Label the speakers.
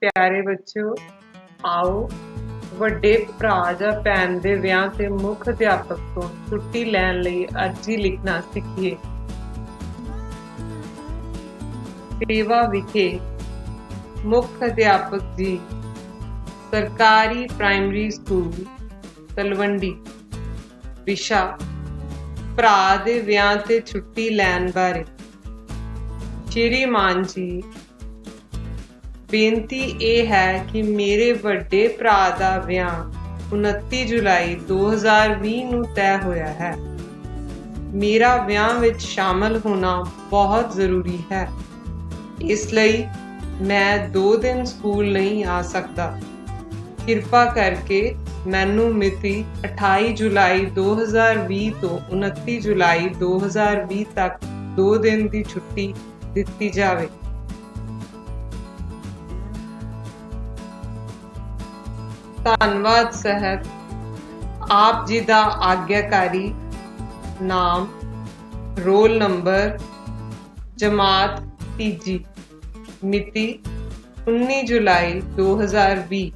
Speaker 1: ਪਿਆਰੇ ਬੱਚਿਓ, ਆਓ ਵੱਡੇ ਭਰਾ ਜਾਂ ਭੈਣ ਦੇ ਵਿਆਹ ਤੇ ਮੁੱਖ ਅਧਿਆਪਕ ਤੋਂ ਛੁੱਟੀ ਲੈਣ ਲਈ ਅਰਜ਼ੀ ਲਿਖਣਾ ਸਿੱਖੀਏ। ਸੇਵਾ ਵਿਖੇ ਮੁੱਖ ਅਧਿਆਪਕ ਜੀ, ਸਰਕਾਰੀ ਪ੍ਰਾਇਮਰੀ ਸਕੂਲ, ਤਲਵੰਡੀ। ਵਿਸ਼ਾ, ਭਰਾ ਦੇ ਵਿਆਹ ਤੇ ਛੁੱਟੀ ਲੈਣ ਬਾਰੇ। ਸ਼੍ਰੀਮਾਨ ਜੀ ਬੇਨਤੀ ਇਹ ਹੈ ਕਿ ਮੇਰੇ ਵੱਡੇ ਭਰਾ ਦਾ ਵਿਆਹ 29 ਜੁਲਾਈ 2020 ਨੂੰ ਤੈਅ ਹੋਇਆ ਹੈ। ਮੇਰਾ ਵਿਆਹ ਵਿੱਚ ਸ਼ਾਮਲ ਹੋਣਾ ਬਹੁਤ ਜ਼ਰੂਰੀ ਹੈ। ਇਸ ਲਈ ਮੈਂ 2 ਦਿਨ ਸਕੂਲ ਨਹੀਂ ਆ ਸਕਦਾ। ਕਿਰਪਾ ਕਰਕੇ ਮੈਨੂੰ ਮਿਤੀ 28 ਜੁਲਾਈ 2020 ਤੋਂ 29 ਜੁਲਾਈ 2020 ਤੱਕ 2 ਦਿਨ ਦੀ ਛੁੱਟੀ ਦਿੱਤੀ ਜਾਵੇ। ਧੰਨਵਾਦ ਸਹਿਤ ਆਪ ਜੀ ਦਾ ਆਗਿਆਕਾਰੀ ਨਾਮ, ਰੋਲ ਨੰਬਰ, ਜਮਾਤ ਤੀਜੀ, ਮਿਤੀ 19 ਜੁਲਾਈ 2020